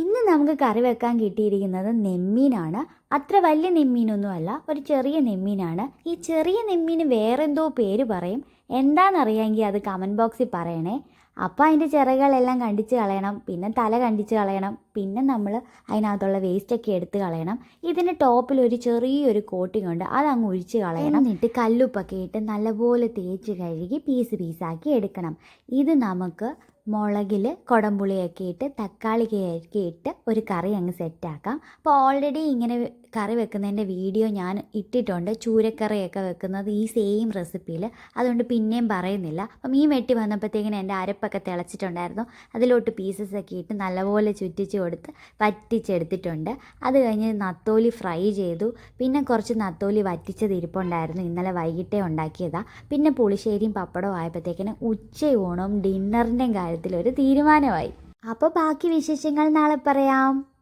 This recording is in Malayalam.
ഇന്ന് നമുക്ക് കറി വെക്കാൻ കിട്ടിയിരിക്കുന്നത് നെമ്മീനാണ്. അത്ര വലിയ നെമ്മീനൊന്നുമല്ല ഒരു ചെറിയ നെമ്മീനാണ്. ഈ ചെറിയ നെമ്മീന് വേറെന്തോ പേര് പറയും. എന്താണെന്നറിയാമെങ്കിൽ അത് കമന്റ് ബോക്സിൽ പറയണേ. അപ്പോൾ അതിന്റെ ചിറകുകളെല്ലാം കണ്ടിച്ച് കളയണം പിന്നെ തല കണ്ടിച്ച് കളയണം പിന്നെ നമ്മൾ അതിനകത്തുള്ള വേസ്റ്റൊക്കെ എടുത്ത് കളയണം. ഇതിന് ടോപ്പിൽ ഒരു ചെറിയൊരു കോട്ടിംഗ് ഉണ്ട് അത് അങ്ങ് ഒഴിച്ച് കളയണം. എന്നിട്ട് കല്ലുപ്പൊക്കെ ഇട്ട് നല്ലപോലെ തേച്ച് കഴുകി പീസ് പീസാക്കി എടുക്കണം. ഇത് നമുക്ക് മുളകിൽ കുടംപുളിയൊക്കെ ഇട്ട് തക്കാളിയൊക്കെ ഇട്ട് ഒരു കറി അങ്ങ് സെറ്റാക്കാം അപ്പോൾ ഓൾറെഡി ഇങ്ങനെ കറി വെക്കുന്നതിന്റെ വീഡിയോ ഞാൻ ഇട്ടിട്ടുണ്ട്. ചൂരക്കറിയൊക്കെ വെക്കുന്നത് ഈ സെയിം റെസിപ്പിയിൽ അതുകൊണ്ട് പിന്നെയും പറയുന്നില്ല. അപ്പം മീൻ വെട്ടി വന്നപ്പോഴത്തേക്കിന് എന്റെ അരപ്പൊക്കെ തിളച്ചിട്ടുണ്ടായിരുന്നു. അതിലോട്ട് പീസസ് ഒക്കെ ഇട്ട് നല്ലപോലെ ചുറ്റിച്ച് കൊടുത്ത് വറ്റിച്ചെടുത്തിട്ടുണ്ട്. അത് കഴിഞ്ഞ് നത്തോലി ഫ്രൈ ചെയ്തു. പിന്നെ കുറച്ച് നത്തോലി വറ്റിച്ചത് ഇരിപ്പുണ്ടായിരുന്നു. ഇന്നലെ വൈകിട്ടേ ഉണ്ടാക്കിയതാണ് പിന്നെ പുളിശ്ശേരിയും പപ്പടവും ആയപ്പോഴത്തേക്കിനും ഉച്ചയൂണും ഡിന്നറിന്റെയും കാര്യത്തിൽ ഒരു തീരുമാനമായി. അപ്പോൾ ബാക്കി വിശേഷങ്ങൾ നാളെ പറയാം.